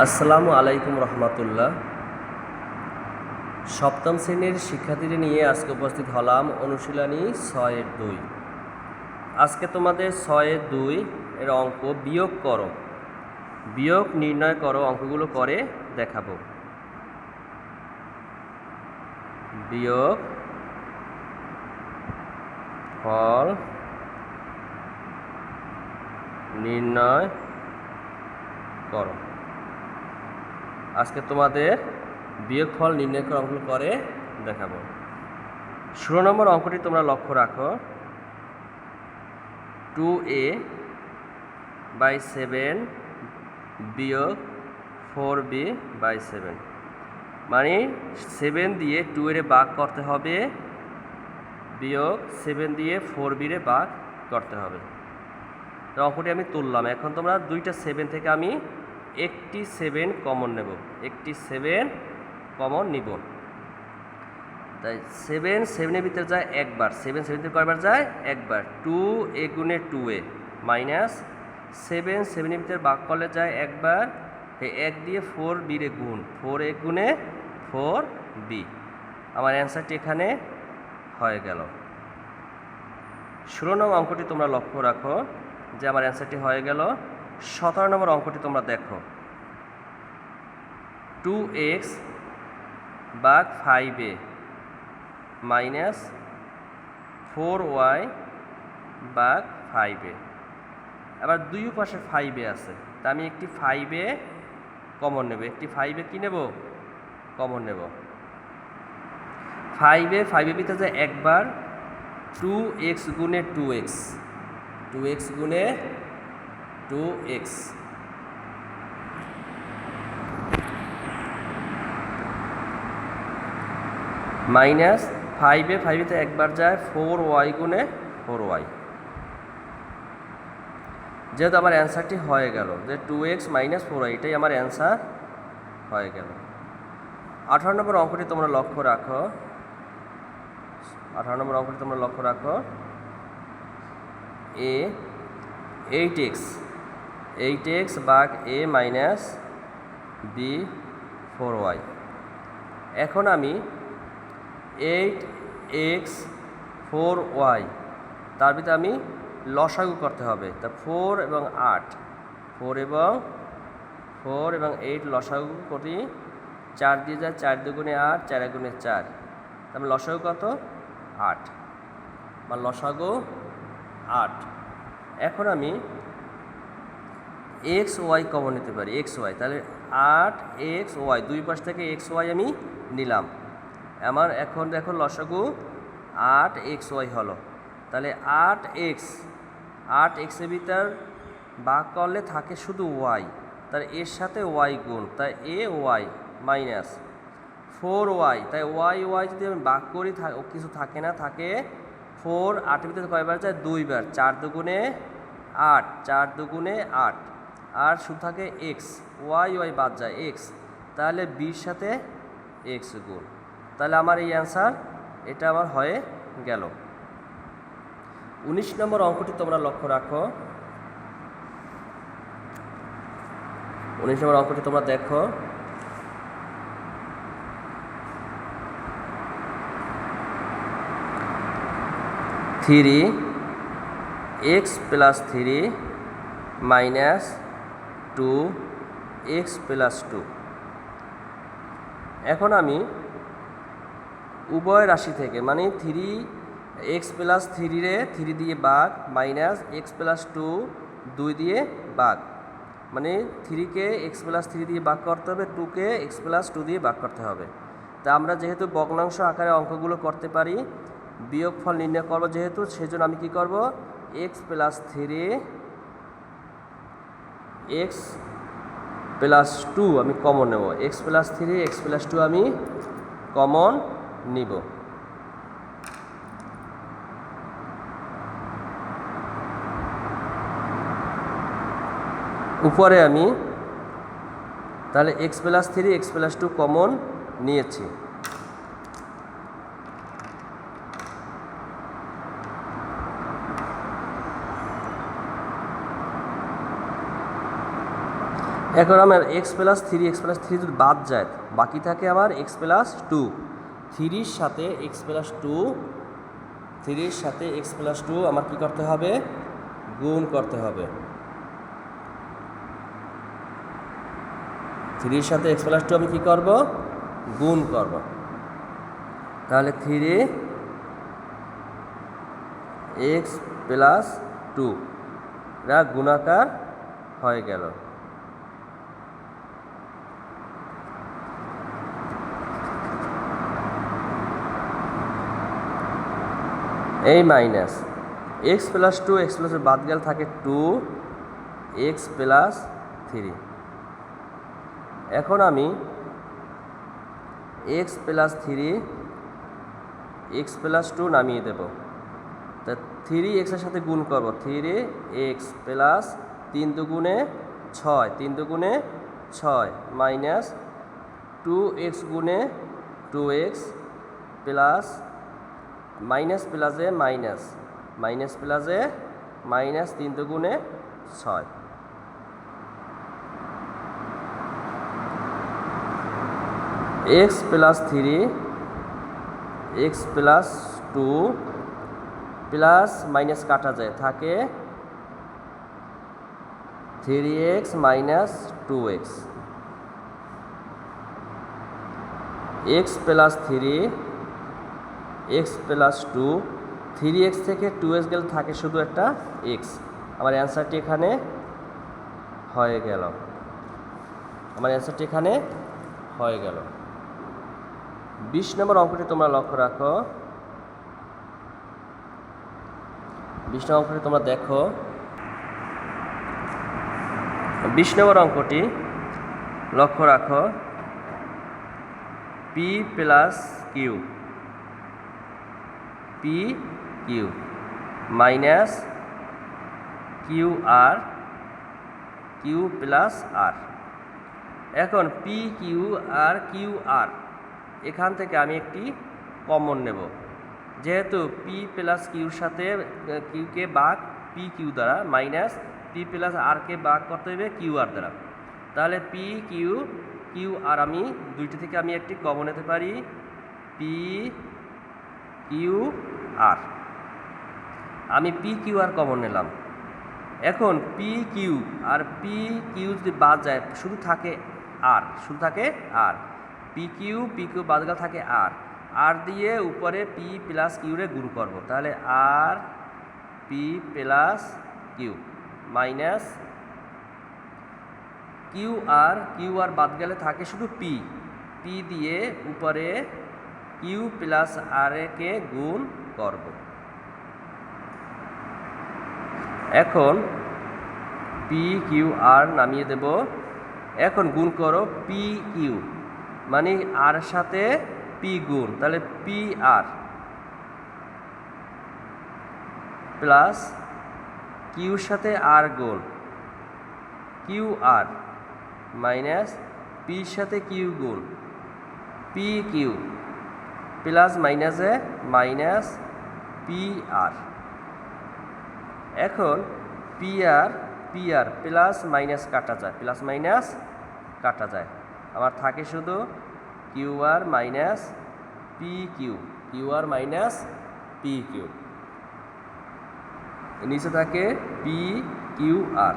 আসসালামু আলাইকুম রহমতুল্লাহ। সপ্তম শ্রেণির শিক্ষার্থীদের নিয়ে আজকে উপস্থিত হলাম অনুশীলনী ছয়ের দুই। আজকে তোমাদের ছয়ের দুই এর অঙ্ক বিয়োগ করো। বিয়োগ নির্ণয় করো, অঙ্কগুলো করে দেখাবো। বিয়োগ ফল নির্ণয় করো। আজকে তোমাদের বিয়োগফল নির্ণয় করে অঙ্কগুলো করে দেখাবো। ষোলো নম্বর অঙ্কটি তোমরা লক্ষ্য রাখো। টু এ বাই সেভেন বিয়োগ ফোর বি বাই সেভেন মানে সেভেন দিয়ে টু এর বাঘ করতে হবে, বিয়োগ সেভেন দিয়ে ফোর বিরে বাঘ করতে হবে। অঙ্কটি আমি তুললাম। এখন তোমরা দুইটা সেভেন থেকে আমি একটি সেভেন কমন নেব, একটি সেভেন কমন নিব। তাই সেভেন, সেভেনের ভিতরে যায় একবার, সেভেন সেভেন কয়বার যায়? একবার। টু এ গুণে টু এ মাইনাস সেভেন, সেভেনের ভিতরে বাক করলে যায় একবার। এক দিয়ে ফোর বিরে গুণ, ফোর এ গুণে ফোর বি। আমার অ্যান্সারটি এখানে হয়ে গেল। ষোলো নম্বর অঙ্কটি তোমরা লক্ষ্য রাখো যে আমার অ্যান্সারটি হয়ে গেল। সতেরো নম্বর অঙ্কটি তোমরা দেখো। টু এক্স বাঘ five A minus four Y বাঘ ফাইভ এ আবার দুই পাশে ফাইভ এ আছে। তা আমি একটি ফাইভ এ কমন নেব। একটি ফাইভ এ কী নেব? কমন নেব। ফাইভ এ ফাইভ এ ভিতরে একবার টু এক্স গুণে টু এক্স টু এক্স গুণে টু এক্স মাইনাস ফাইভে ফাইভেতে একবার যায় ফোর ওয়াই গুণে ফোর ওয়াই যেহেতু আমার অ্যান্সারটি হয়ে গেল, যে two X minus four Y এটাই আমার অ্যান্সার হয়ে গেল। আঠারো নম্বর অঙ্কটি তোমরা লক্ষ্য রাখো। আঠারো নম্বর অঙ্কটি তোমরা লক্ষ্য রাখো। A eight X eight X বাঘ A minus B four Y এখন আমি এইট এক্স ফোর ওয়াই তার ভিতরে আমি লসাগু করতে হবে। তা ফোর এবং আট ফোর এবং ফোর এবং এইট লসাগু করি। চার দিয়ে যায় চার দুগুণে আট, চার গুণে চার। তার লসাগু কত? আট। বা লসাগু আট। এখন আমি এক্স ওয়াই কমন নিতে পারি। এক্স ওয়াই তাহলে আট এক্স ওয়াই দুই পাশ থেকে এক্স ওয়াই আমি নিলাম। আমার এখন দেখো লসাগু আট এক্স ওয়াই হলো। তাহলে আট এক্স, আট এক্সের ভিতর বাঘ করলে থাকে শুধু ওয়াই। তার এর সাথে ওয়াই গুণ তাই A Y minus four Y. তাই ওয়াই ওয়াই যদি আমি বাঘ করি কিছু থাকে না, থাকে ফোর, আটের ভিতরে কয়বার যায়? দুইবার, চার দুগুণে আট, চার দুগুণে আট। আর শুধু থাকে এক্স, ওয়াই ওয়াই বাদ যায়, এক্স। তাহলে বির সাথে এক্স গুণ। তাহলে আমার এই অ্যান্সার এটা আমার হয়ে গেল। উনিশ নম্বর অঙ্কটি তোমরা লক্ষ্য রাখো। উনিশ নম্বর অঙ্কটি তোমরা দেখো। Three X plus three minus two X plus two. এখন আমি উভয় রাশি থেকে মানে থ্রি এক্স প্লাস থ্রিরে থ্রি দিয়ে বাঘ মাইনাস এক্স প্লাস টু দুই দিয়ে বাঘ মানে থ্রিকে এক্স প্লাস থ্রি দিয়ে বাঘ করতে হবে টুকে এক্স প্লাস টু দিয়ে বাঘ করতে হবে। তা আমরা যেহেতু বগ্নাংশ আকারে অঙ্কগুলো করতে পারি, বিয়োগফল নির্ণয় করব যেহেতু, সেজন্য আমি কি করব? X plus three X plus two আমি কমন নেব। X plus three X plus two আমি কমন নিব। উপরে আমি তাহলে X plus three X plus two common নিয়েছি। এখন আমার X plus three X plus three যদি বাদ যায়, বাকি থাকে আমার এক্স প্লাস টু থ্রির সাথে এক্স প্লাস টু, থ্রির সাথে এক্স প্লাস টু আমার কী করতে হবে? গুণ করতে হবে। থ্রির সাথে এক্স প্লাস টু আমি কী করব? গুণ করব। তাহলে থ্রি এক্স প্লাস টু, এরা গুণাকার হয়ে গেল। এই minus X plus two X plus বাদ গেল, থাকে টু এক্স প্লাস থ্রি এখন আমি X plus three X plus two নামিয়ে দেব। তা থ্রি এক্সের সাথে গুণ করব। থ্রি এক্স প্লাস তিন দুগুণে ছয়, তিন দুগুণে ছয় মাইনাস টু এক্স গুণে টু এক্স প্লাস মাইনাস প্লাসে মাইনাস মাইনাস প্লাসে মাইনাস তিন দুগুণে ছয়। X plus three, X plus two, plus minus কাটা যায়, থাকে three X minus two X. X plus three X plus two three X থেকে টু এক্স গেলে থাকে শুধু একটা এক্স আমার অ্যান্সারটি এখানে হয়ে গেল। আমার অ্যান্সারটি এখানে হয়ে গেল। বিশ নম্বর অঙ্কটি তোমরা লক্ষ্য রাখো। বিশ নম্বর অঙ্কটি তোমরা দেখো। বিশ নম্বর অঙ্কটি লক্ষ্য রাখো। P plus Q P Q minus Q R Q plus R এখন P Q R Q R এখান থেকে আমি একটি কমন নেব। যেহেতু পি প্লাস কিউর সাথে কিউকে বাঘ পি কিউ দ্বারা মাইনাস পি প্লাস আরকে বাঘ করতে হবে কিউ আর দ্বারা। তাহলে পি কিউ কিউ আর আমি দুইটি থেকে আমি একটি কমন নিতে পারি। P Q R. আমি পি কিউ আর কমন নিলাম। এখন P Q R P Q যদি বাদ যায়, শুধু থাকে আর, শুধু থাকে R. P Q P Q বাদ গেলে থাকে আর। আর দিয়ে উপরে পি প্লাস কিউরে গুণ করব। তাহলে R P plus Q minus Q R Q R বাদ গেলে থাকে শুধু পি। পি দিয়ে উপরে কিউ প্লাস আর কে গুণ করব। এখন পি কিউ আর নামিয়ে দেব। এখন গুণ করো পি কিউ মানে আর সাথে পি গুণ, তাহলে পি আর প্লাস কিউর সাথে আর গুণ কিউ আর মাইনাস পির সাথে কিউ গুণ পি কিউ প্লাস মাইনাসে মাইনাস পি আর। এখন P R P R plus minus কাটা যায়, প্লাস মাইনাস কাটা যায়। আমার থাকে শুধু Q R minus P Q Q R minus P Q. নিচে থাকে পি কিউ আর।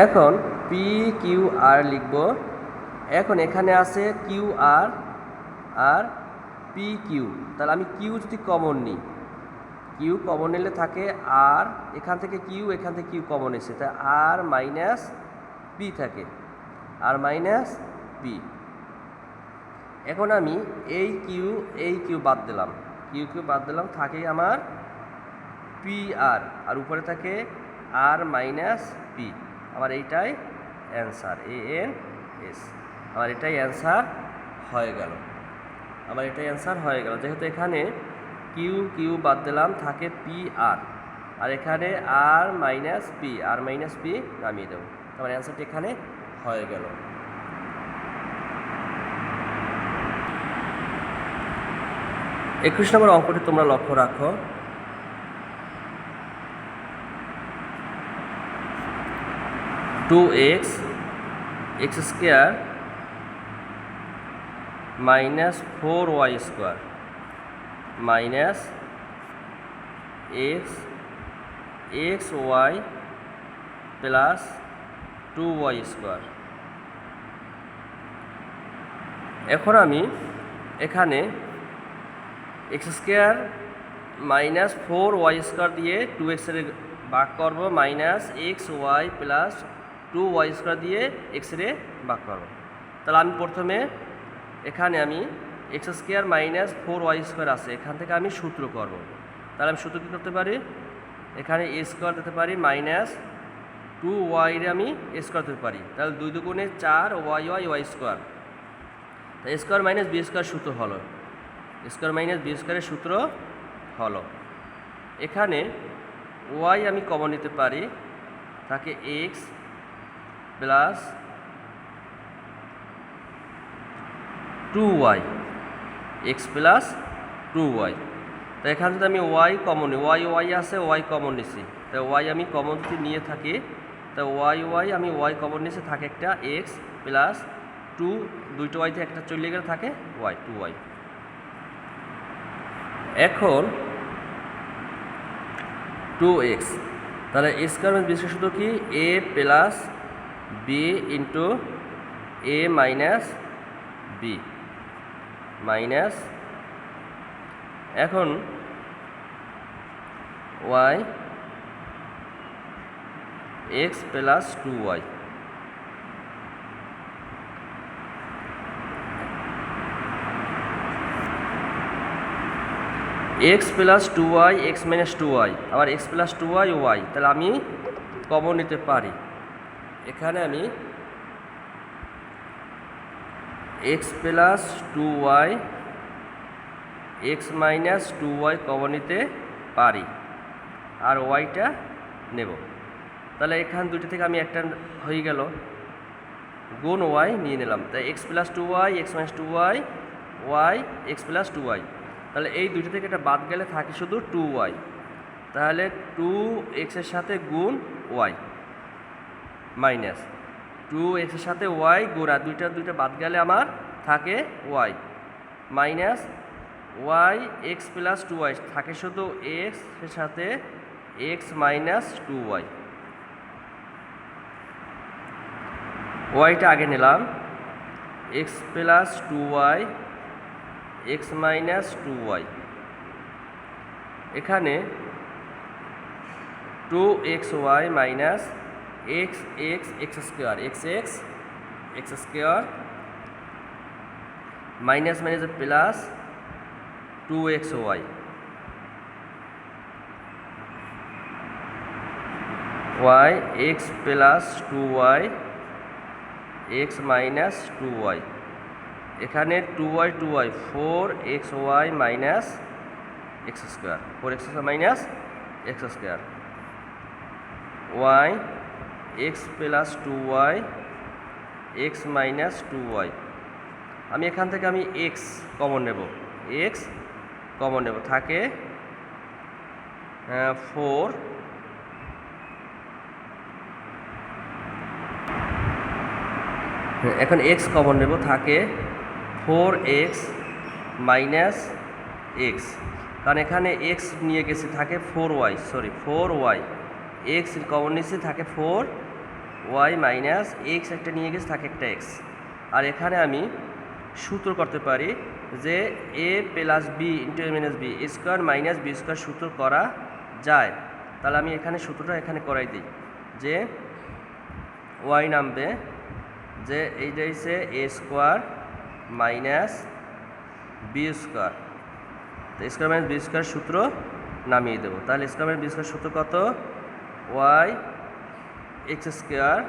এখন পি কিউ আর লিখব। এখন এখানে আছে Q R R P Q তাহলে আমি কিউ যদি কমন নিই কিউ কমন নিলে থাকে আর এখান থেকে কিউ এখান থেকে কিউ কমন এসে তাই আর মাইনাস পি থাকে। আর মাইনাস পি এখন আমি এই কিউ এই কিউ বাদ দিলাম। কিউ কিউ বাদ দিলাম, থাকে আমার পি আর আর উপরে থাকে আর মাইনাস পি আমার এইটাই অ্যান্সার এ এন এস আমার এটাই অ্যান্সার হয়ে গেল। আমার এটাই অ্যান্সার হয়ে গেল। যেহেতু এখানে কিউ কিউ বাদ দিলাম, থাকে পি আর আর এখানে R minus P R minus P নামিয়ে দেবো। আমার অ্যান্সারটি এখানে হয়ে গেল। একুশ নম্বর অঙ্কটি তোমরা লক্ষ্য রাখো। Two X X square minus four Y square minus X X Y plus two Y square এখন আমি এখানে X square minus four Y square দিয়ে টু এক্সের ভাগ করব minus X Y plus two Y square দিয়ে এক্স রে ভাগ করব তাহলে আমি প্রথমে এখানে আমি X square minus four Y square আছে, এখান থেকে আমি সূত্র করব। তাহলে আমি সূত্র কী করতে পারি? এখানে এ স্কোয়ার দিতে পারি মাইনাস টু ওয়াইরে আমি এ স্কোয়ার দিতে পারি। তাহলে দুই দুগুণে চার ওয়াই ওয়াই ওয়াই স্কোয়ার তা স্কোয়ার মাইনাস বি স্কোয়ার সূত্র হলো। স্কোয়ার মাইনাস বি স্কোয়ারের সূত্র হলো। এখানে ওয়াই আমি কমন নিতে পারি, তাকে X plus two Y, X plus two Y. তো এখানে যদি আমি ওয়াই কমন নিই, ওয়াই ওয়াই আছে, ওয়াই কমন নিছি। তো ওয়াই আমি কমন যদি নিয়ে থাকি, তো ওয়াই ওয়াই আমি ওয়াই কমন নিয়েছি থাকে একটা এক্স প্লাস টু, দুইটো ওয়াইতে একটা চলে গেলে থাকে ওয়াই, টু ওয়াই। এখন টু এক্স, তাহলে স্কোয়ার মানে বিশেষ কি? A plus B into A minus B minus এখন Y X plus two Y X plus two Y X minus two Y আবার X plus two Y Y তাহলে আমি common নিতে পারি। এখানে আমি X plus two Y X minus two Y common নিতে পারি আর ওয়াইটা নেব। তাহলে এখান দুইটা থেকে আমি একটা হয়ে গেল। গুণ ওয়াই নিয়ে নিলাম। তাই X plus two Y X minus two Y Y X plus two Y তাহলে এই দুইটা থেকে এটা বাদ গেলে থাকে শুধু টু ওয়াই তাহলে টু এক্সের সাথে গুণ ওয়াই মাইনাস টু এক্সের সাথে ওয়াই আর দুইটা দুইটা বাদ গেলে আমার থাকে Y minus Y X plus two Y থাকে শুধু এক্সের সাথে এক্স মাইনাস টু ওয়াই ওয়াইটা আগে নিলাম। X plus two Y X minus two Y এখানে two X Y minus X X X square X X X square minus minus plus two X Y Y X plus two Y X minus two Y এখানে two Y two Y four X Y minus X square four X minus X square Y X plus two Y X minus two Y আমি এখান থেকে আমি X common নেব। X common নেব। থাকে four এখন x common নেব। থাকে ফোর এক্স মাইনাস এক্স কারণ এখানে এক্স নিয়ে গেছে, থাকে four Y sorry four Y X common নিচ্ছে থাকে ফোর ওয়াই মাইনাস এক্স একটা নিয়ে গেছে, থাকে একটা এক্স আর এখানে আমি সূত্র করতে পারি যে A plus B into A minus B square minus B square সূত্র করা যায়। তাহলে আমি এখানে সূত্রটা এখানে করাই দিই যে ওয়াই নামবে যে এইটা হচ্ছে A square minus B square তো স্কোয়ার মাইনাস বি স্কোয়ার সূত্র নামিয়ে দেবো। তাহলে স্কোয়ার মাইনাস বি স্কোয়ার সূত্র কত? ওয়াই এক্স স্কোয়ার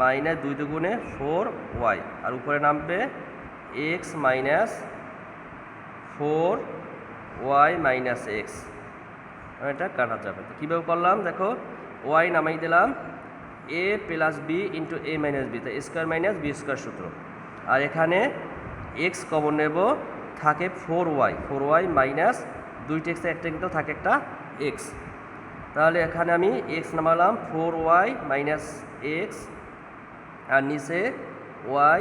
মাইনাস দুই দুগুণে ফোর ওয়াই। আর উপরে নামবে X minus four Y minus X. এটা কাটা যাবে। তো কীভাবে করলাম? দেখো, ওয়াই নামাই দিলাম। A plus B into A minus B. তো স্কোয়ার মাইনাস বি স্কোয়ার সূত্র। আর এখানে এক্স কমন নেব, থাকে four Y. Four Y minus দুইটা এক্স একটা কিন্তু থাকে একটা এক্স। তাহলে এখানে আমি এক্স নামালাম ফোর ওয়াই মাইনাস এক্স আর নিচে ওয়াই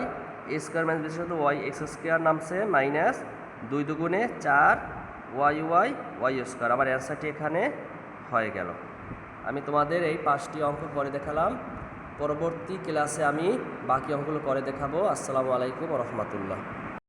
স্কোয়ার মাইনাস বিশেষত ওয়াই এক্স স্কোয়ার নামছে মাইনাস দুই দুগুণে চার ওয়াই ওয়াই ওয়াই স্কোয়ার আমার অ্যান্সারটি এখানে হয়ে গেল। আমি তোমাদের এই পাঁচটি অঙ্ক করে দেখালাম। পরবর্তী ক্লাসে আমি বাকি অঙ্কগুলো করে দেখাবো। আসসালামু আলাইকুম রহমতুল্লাহ।